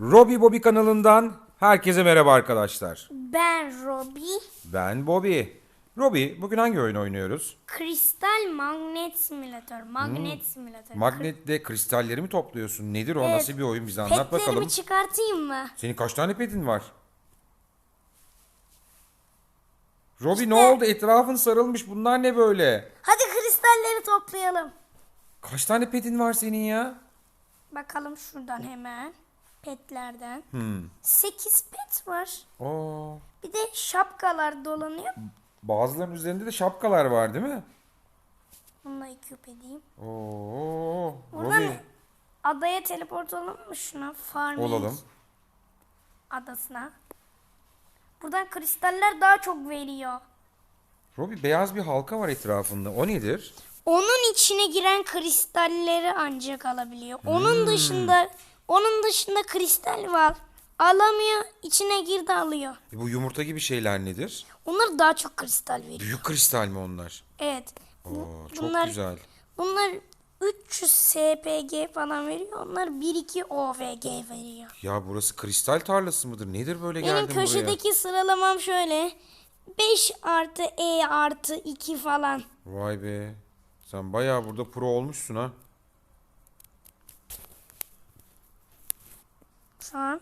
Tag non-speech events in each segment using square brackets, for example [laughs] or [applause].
Robi Bobby kanalından herkese merhaba arkadaşlar. Ben Robbie. Ben Bobby. Robi, bugün hangi oyun oynuyoruz? Kristal magnet simülatör. Magnet simülatör. Magnetle kristalleri mi topluyorsun? Nedir o? Evet. Nasıl bir oyun? Bize anlat Petlerimi bakalım. çıkartayım mı? Senin kaç tane pedin var? Robi ne oldu? Etrafın sarılmış. Bunlar ne böyle? Hadi kristalleri toplayalım. Kaç tane pedin var senin ya? Bakalım şuradan hemen. Petlerden. Hmm. 8 pet var. Oo. Bir de şapkalar dolanıyor. Bazılarının üzerinde de şapkalar var değil mi? Bunu da equip edeyim. Oo. Buradan Robi. adaya teleport olalım mı şuna? Farming Olalım. adasına. Buradan kristaller daha çok veriyor. Robi beyaz bir halka var etrafında. O nedir? Onun içine giren kristalleri ancak alabiliyor. Onun dışında onun dışında kristal var. Alamıyor, içine girdi alıyor. E, bu yumurta gibi şeyler nedir? Onlar daha çok kristal veriyor. Büyük kristal mi onlar? Evet. Oo, Bu- çok bunlar, güzel. Bunlar 300 SPG falan veriyor. Onlar 1-2 OVG veriyor. Ya burası kristal tarlası mıdır? Nedir böyle Benim geldin köşedeki sıralamam şöyle. 5 artı E artı 2 falan. buraya? Vay be. Sen bayağı burada pro olmuşsun ha. Şu an.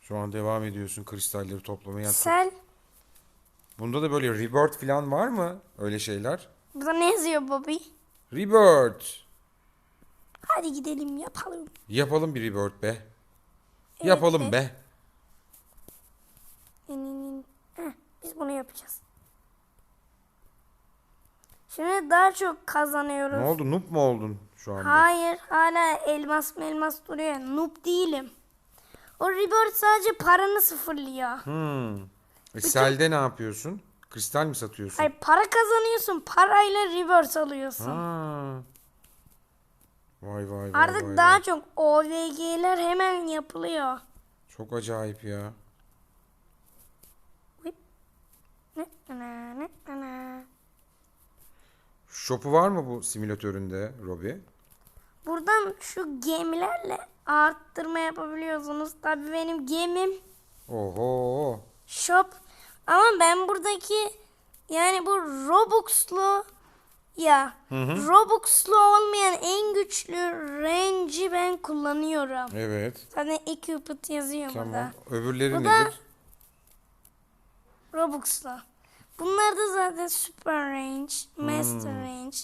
Şu an devam ediyorsun kristalleri toplamaya. Sel. Bunda da böyle rebirth falan var mı? Öyle şeyler. Burada ne yazıyor Bobby? Rebirth. Hadi gidelim yapalım. Yapalım bir rebirth be. Yapalım be. Heh, biz bunu yapacağız. Şimdi daha çok kazanıyoruz. Ne oldu? Noob mu oldun şu anda? Hayır hala elmas elmas duruyor. Noob değilim. O rebirth sadece paranı sıfırlıyor. Hmm. E, selde ne yapıyorsun? Kristal mi satıyorsun? Hayır para kazanıyorsun. Parayla rebirth alıyorsun. Ha. Vay vay vay Artık vay daha vay. çok OVG'ler hemen yapılıyor. Çok acayip ya. Shop'u var mı bu simülatöründe Robi? Buradan şu gemilerle arttırma yapabiliyorsunuz. Tabii benim gemim Oho. shop. Ama ben buradaki yani bu Robux'lu ya Robux'lu olmayan en güçlü range'i ben kullanıyorum. Evet. Zaten equipment yazıyor Tamam. burada. Öbürleri Bu da- nedir? Robux'lu. Bunlar da zaten Super Range, Master Hmm. Range,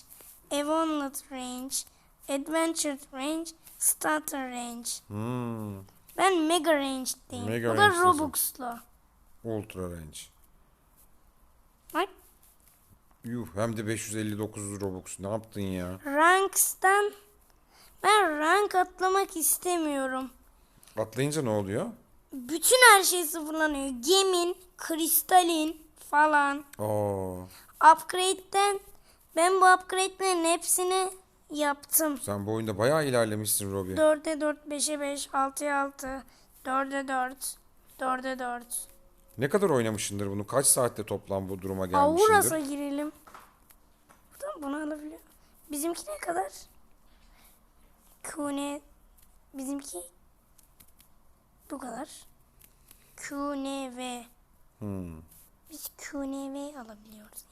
Evolved Range, Adventure Range, Starter Range. Hmm. Ben Mega Range'deyim. Mega Bu da Range'desin. Robux'lu. Ultra range. Bak Yuh hem de 559 Robux. Ne yaptın ya? Ranks'tan ben rank atlamak istemiyorum. Atlayınca ne oluyor? Bütün her şey sıfırlanıyor. Gemin, kristalin falan. Oo. Upgrade'den ben bu upgrade'lerin hepsini yaptım. Sen bu oyunda bayağı ilerlemişsin Robi. 4'e 4, 5'e 5, 6'ya 6, 4'e 4, 4'e 4. Ne kadar oynamışsındır bunu? Kaç saatte toplam bu duruma gelmişsindir? Auras'a girelim. Buradan bunu alabiliyor. Bizimki ne kadar? Kune bizimki bu kadar. QNV. Hmm. Biz QNV alabiliyoruz.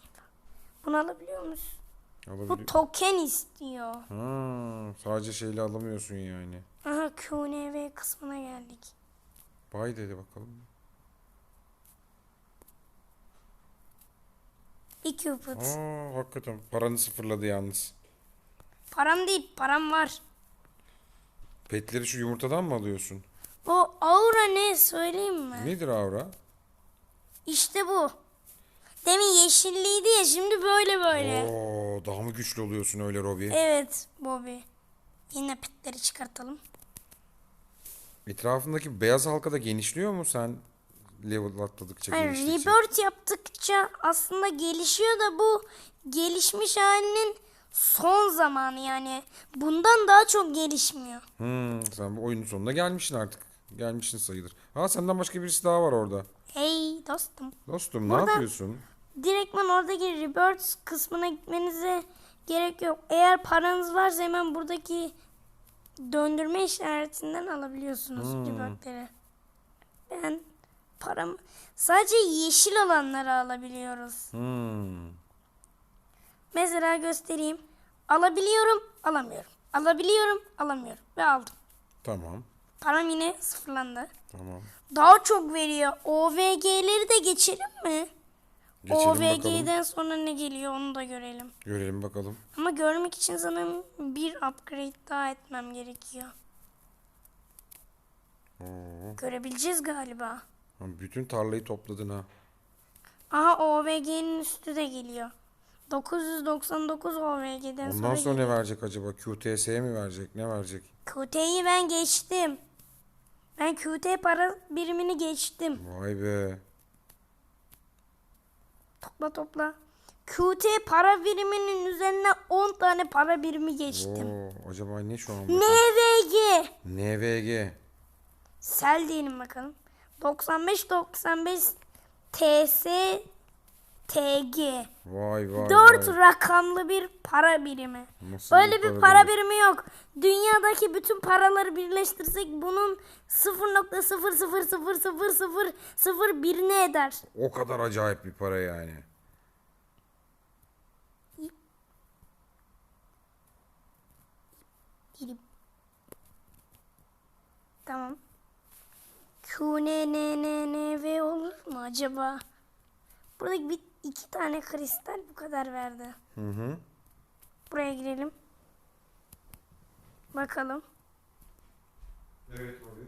Bunu alabiliyor musun? Bu token istiyor. Ha, sadece şeyle alamıyorsun yani. Aha QNV kısmına geldik. Bay dedi bakalım. Equipment. Aa, hakikaten paranı sıfırladı yalnız. Param değil, param var. Petleri şu yumurtadan mı alıyorsun? O aura ne söyleyeyim mi? Nedir Avra? İşte bu. Demin yeşilliydi ya şimdi böyle böyle. Oo, daha mı güçlü oluyorsun öyle Robi? Evet Bobby. Yine petleri çıkartalım. Etrafındaki beyaz halka da genişliyor mu sen level atladıkça Hayır, geliştikçe? rebirth yaptıkça aslında gelişiyor da bu gelişmiş halinin son zamanı yani. Bundan daha çok gelişmiyor. Hmm, sen bu oyunun sonuna gelmişsin artık. Gelmişsin sayılır. Ha senden başka birisi daha var orada. Hey dostum. Dostum ne Burada- yapıyorsun? Direktman oradaki rebirth kısmına gitmenize gerek yok. Eğer paranız varsa hemen buradaki döndürme işaretinden alabiliyorsunuz blokları. Ben param sadece yeşil olanları alabiliyoruz. Hmm. Mesela göstereyim. Alabiliyorum, alamıyorum. Alabiliyorum, alamıyorum. Ve aldım. Tamam. Param yine sıfırlandı. Tamam. Daha çok veriyor. OVG'leri de geçelim mi? Geçelim bakalım. OVG'den sonra ne geliyor onu da görelim. Görelim bakalım. Ama görmek için sanırım bir upgrade daha etmem gerekiyor. Oo. Görebileceğiz galiba. Bütün tarlayı topladın ha. Aha OVG'nin üstü de geliyor. 999 OVG'den Ondan sonra sonra ne verecek acaba? QTS'ye mi verecek? Ne verecek? QT'yi ben geçtim. Ben QT para birimini geçtim. Vay be. Topla topla. QT para biriminin üzerine 10 tane para birimi geçtim. Oo, acaba ne şu an? NVG. NVG. Sel diyelim bakalım. 95 95 TS TG. Vay vay 4 vay. rakamlı bir para birimi. Nasıl Böyle bir bir para para birimi yok. Dünyadaki bütün paraları birleştirsek bunun 0.0000001 ne eder? O kadar acayip bir para yani. Tamam. Q N N N N V olur mu acaba? Buradaki bir iki tane kristal bu kadar verdi. Hı hı. Buraya girelim. Bakalım. Evet abi.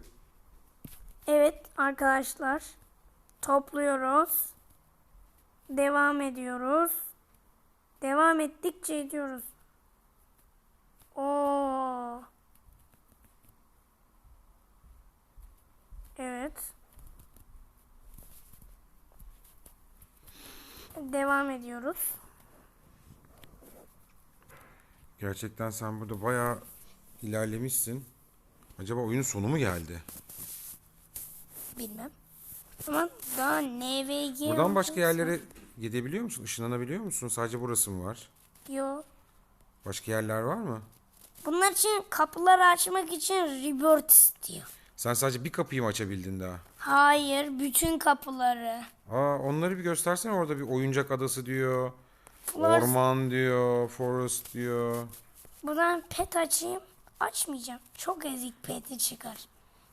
Evet arkadaşlar. Topluyoruz. Devam ediyoruz. Devam ettikçe ediyoruz. Oo. Evet. Devam ediyoruz. Gerçekten sen burada bayağı ilerlemişsin. Acaba oyunun sonu mu geldi? Bilmem. Ama daha NVG Buradan başka yerlere gidebiliyor musun? Işınlanabiliyor musun? Sadece burası mı var? Yo. Başka yerler var mı? Bunlar için kapıları açmak için rebirth istiyor. Sen sadece bir kapıyı mı açabildin daha? Hayır, bütün kapıları. Aa onları bir göstersene orada bir oyuncak adası diyor. Forest- Orman diyor, forest diyor. Buradan pet açayım. Açmayacağım. Çok ezik peti çıkar.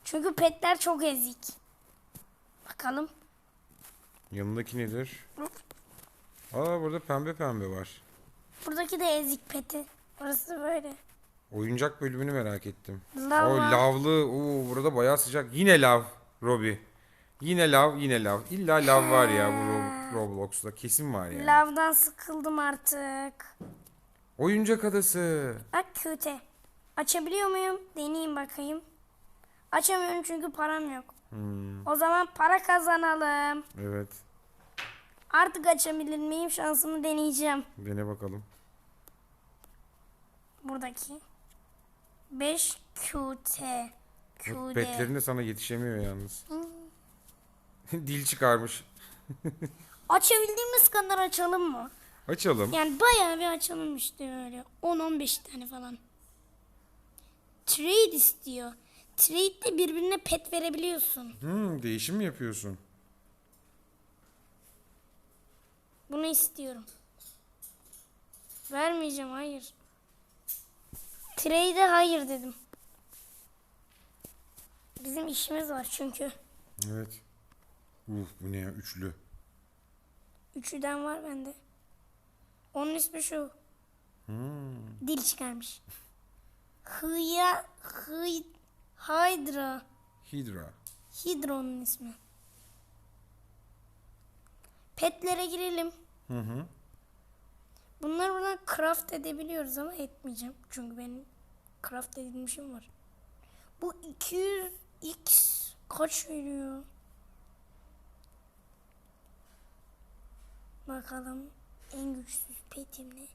Çünkü petler çok ezik. Bakalım. Yanındaki nedir? Aa burada pembe pembe var. Buradaki de ezik peti. Burası böyle. Oyuncak bölümünü merak ettim. Lav O var. lavlı. Oo burada bayağı sıcak. Yine lav Robi. Yine lav, yine lav. İlla lav var ya bu Ro- Roblox'ta. Kesin var yani. Lavdan sıkıldım artık. Oyuncak adası. Bak kötü. Açabiliyor muyum? Deneyeyim bakayım. Açamıyorum çünkü param yok. Hmm, O zaman para kazanalım. evet. Artık açabilir miyim? Şansımı deneyeceğim. Dene bakalım. Buradaki. 5 QT. QD. Petlerin de sana yetişemiyor yalnız. [laughs] Dil çıkarmış. [laughs] Açabildiğimiz kadar açalım mı? Açalım. Yani bayağı bir açalım işte böyle. 10-15 tane falan. Trade istiyor. Trade'de birbirine pet verebiliyorsun. Hmm, değişim mi yapıyorsun? Bunu istiyorum. Vermeyeceğim hayır. Trade'e hayır dedim. Bizim işimiz var çünkü. Evet. Uf bu ne ya üçlü. Üçüden var bende. Onun ismi şu. Hmm. Dil çıkarmış. Hıya, hıy, Hydra. Hydra. Hydra onun ismi. Petlere girelim. Hı hı. Bunları buradan craft edebiliyoruz ama etmeyeceğim. Çünkü benim craft edilmişim var. Bu 200x kaç veriyor? Bakalım en güçsüz petim ne?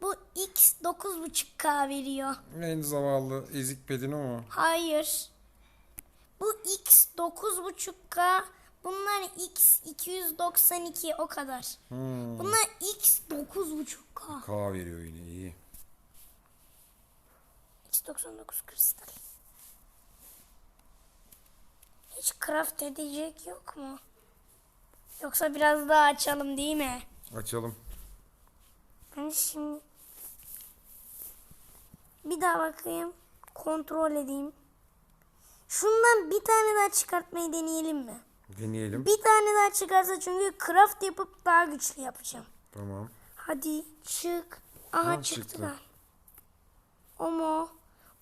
Bu x 9.5k veriyor. En zavallı ezik pedin o mu? Hayır. Bu x 9.5k. Bunlar x 292 o kadar. Hmm. Bunlar x 9.5k. K veriyor yine iyi. X 599 kristal. Hiç craft edecek yok mu? Yoksa biraz daha açalım değil mi? Açalım. Ben şimdi bir daha bakayım. Kontrol edeyim. Şundan bir tane daha çıkartmayı deneyelim mi? Deneyelim. Bir tane daha çıkarsa çünkü craft yapıp daha güçlü yapacağım. Tamam. Hadi çık. Aha Ha, çıktı. çıktı. da. O mu?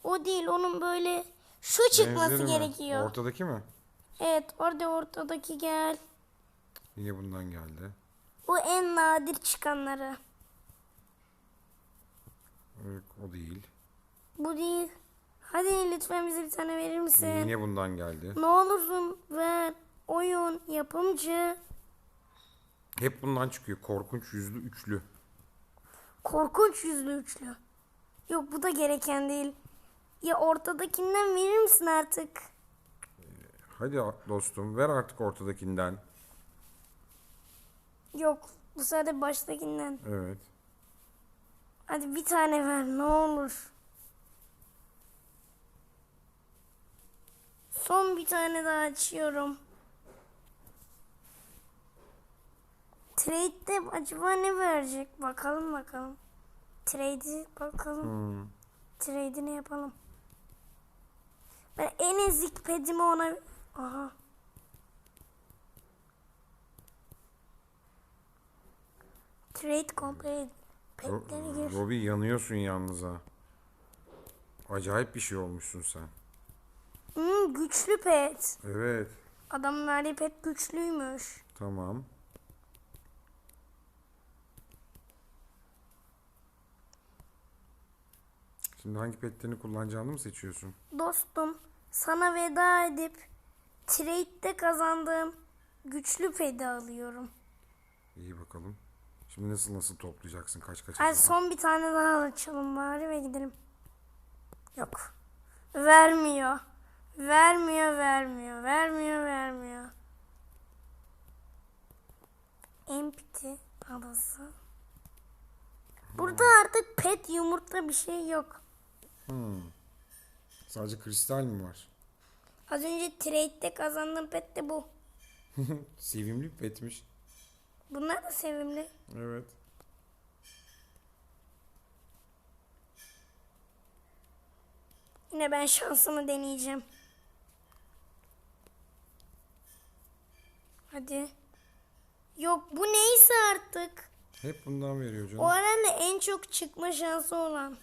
O değil onun böyle şu çıkması Benzeri mi? gerekiyor. Ortadaki mi? Evet orada ortadaki gel. Yine bundan geldi. Bu en nadir çıkanları. Evet, o değil. Bu değil. Hadi lütfen bize bir tane verir misin? Yine bundan geldi. Ne olursun ver. Oyun yapımcı. Hep bundan çıkıyor. Korkunç yüzlü üçlü. Korkunç yüzlü üçlü. Yok bu da gereken değil. Ya ortadakinden verir misin artık? Hadi dostum ver artık ortadakinden. Yok bu sadece baştakinden. Evet. Hadi bir tane ver ne olur. Son bir tane daha açıyorum. Trade'de acaba ne verecek? Bakalım bakalım. Trade'i bakalım. Hmm. Trade'ini yapalım. Ben en ezik pedimi ona... Aha. Trade complete. Petleri gir. Robi yanıyorsun yalnız ha. Acayip bir şey olmuşsun sen. Hmm, güçlü pet. Evet. Adamın verdiği pet güçlüymüş. Tamam. Şimdi hangi petlerini kullanacağını mı seçiyorsun? Dostum sana veda edip trade'de kazandığım güçlü pedi alıyorum. İyi bakalım. Şimdi nasıl nasıl toplayacaksın kaç kaç Hadi son bir tane daha açalım bari ve gidelim. Yok. Vermiyor. Vermiyor, vermiyor, vermiyor, vermiyor. Empty adası. Burada artık pet yumurta bir şey yok. Hmm. Sadece kristal mi var? Az önce trade'de kazandığım pet de bu. [laughs] Sevimli bir petmiş. Bunlar da sevimli. Evet. Yine ben şansımı deneyeceğim. Hadi. Yok bu neyse artık. Hep bundan veriyor canım. O herhalde en çok çıkma şansı olan.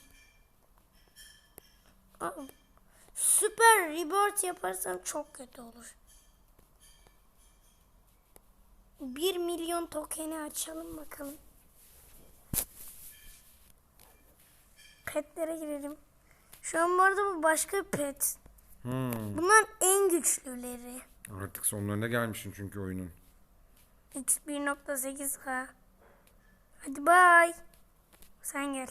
Aa, Süper rebirth yaparsam çok kötü olur. 1 milyon tokeni açalım bakalım. Petlere girelim. Şu an bu arada bu başka bir pet. Hmm. Bunlar en güçlüleri. Artık sonlarına gelmişsin çünkü oyunun. X 1.8K. Hadi bay. Sen gel.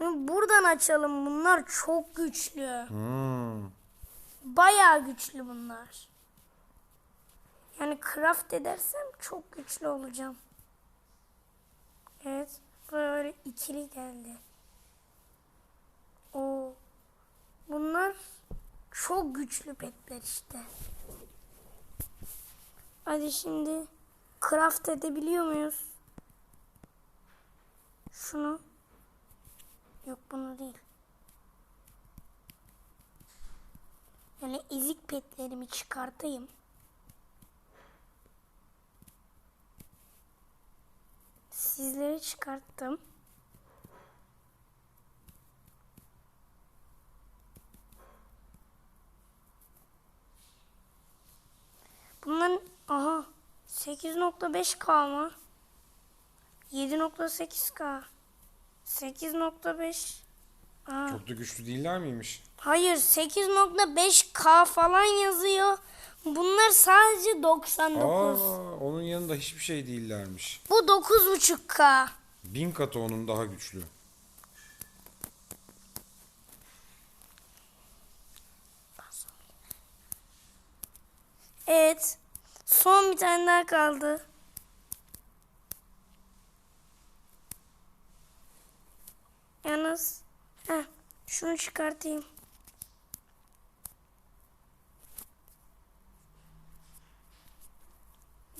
Buradan açalım. Bunlar çok güçlü. Hmm. Bayağı güçlü bunlar. Yani craft edersem çok güçlü olacağım. Evet. Böyle ikili geldi. O bunlar çok güçlü petler işte. Hadi şimdi craft edebiliyor muyuz? Şunu. Yok bunu değil. Yani ezik petlerimi çıkartayım. Sizleri çıkarttım. Bunların aha 8.5K mı? 7.8K 8.5 Aa. Çok da güçlü değiller miymiş? Hayır 8.5K falan yazıyor. Bunlar sadece 99. Aa, onun yanında hiçbir şey değillermiş. Bu 9.5K. Bin katı onun daha güçlü. Evet. Son bir tane daha kaldı. Yalnız heh, Şunu çıkartayım.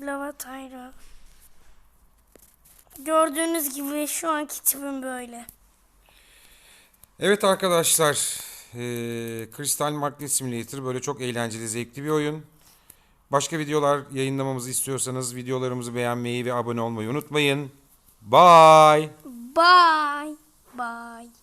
Lava Tyra. Gördüğünüz gibi şu anki tipim böyle. Evet arkadaşlar. eee Crystal Magnet Simulator böyle çok eğlenceli, zevkli bir oyun. Başka videolar yayınlamamızı istiyorsanız videolarımızı beğenmeyi ve abone olmayı unutmayın. Bye. Bye. Bye.